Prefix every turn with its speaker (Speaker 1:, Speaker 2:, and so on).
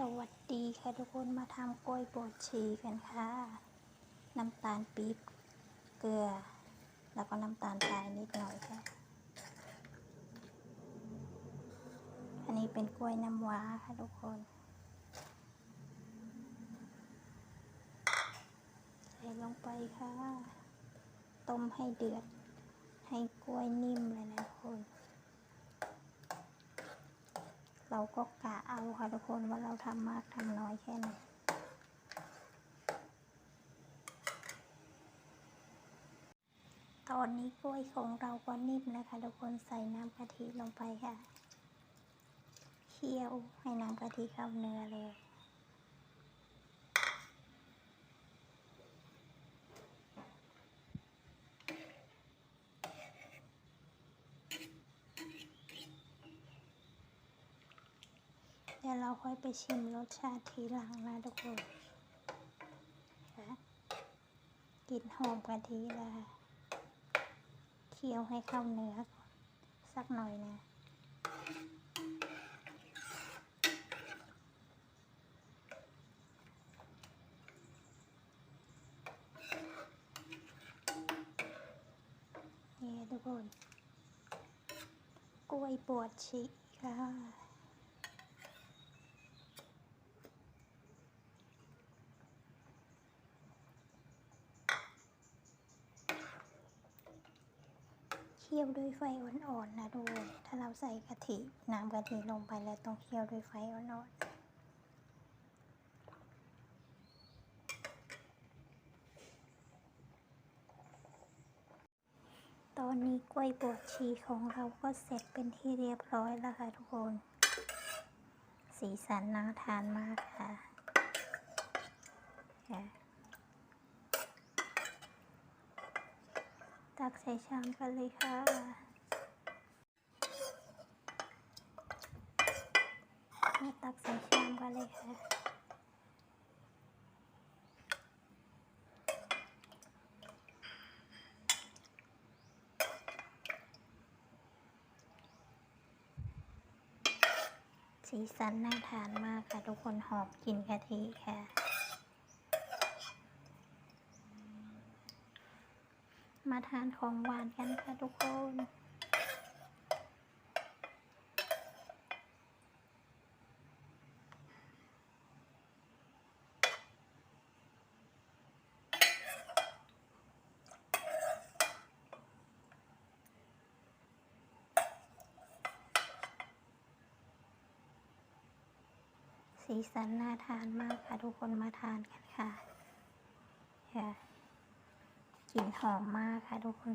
Speaker 1: สวัสดีค่ะทุกคนมาทำกล้วยบดชีกันค่ะ น้ำตาลปี๊บเกลือ แล้วก็น้ำตาลทรายนิดหน่อยค่ะ อันนี้เป็นกล้วยน้ำว้าค่ะทุกคนใส่ลงไปค่ะ ต้มให้เดือด ให้กล้วยนิ่มเลยนะทุกคน เราก็กะเอาค่ะทุกคนว่าเราทำมากทำน้อยแค่ไหนตอนนี้กล้วยของเราก็นิ่มแล้วค่ะทุกคนใส่น้ำกะทิลงไปค่ะ เคี่ยวให้น้ำกะทิเข้าเนื้อเลย ดี๋ยวเราค่อยไปชิมรสชาติทีหลังนะทุกคนค่ะกลิ่นหอมกะทิและเคี่ยวให้เข้าเนื้อสักหน่อยนะนี่ทุกคน กล้วยปวดฉีค่ะ เคี่ยวด้วยไฟอ่อนๆนะดู ถ้าเราใส่กะทิน้ำกะทิลงไปแล้วต้องเคี่ยวด้วยไฟอ่อนๆตอนนี้กล้วยบวชชีของเราก็เสร็จเป็นที่เรียบร้อยแล้วค่ะทุกคน สีสันน่าทานมากค่ะค่ะ ตักใส่ชามกันเลยค่ะ มาตักใส่ชามกันเลยค่ะ สีสันน่าทานมากค่ะทุกคนหอมกลิ่นกะทิค่ะ มาทานของหวานกันค่ะทุกคนสีสันน่าทานมากค่ะ ทุกคนมาทานกันค่ะค่ะ กลิ่นหอมมากค่ะทุกคน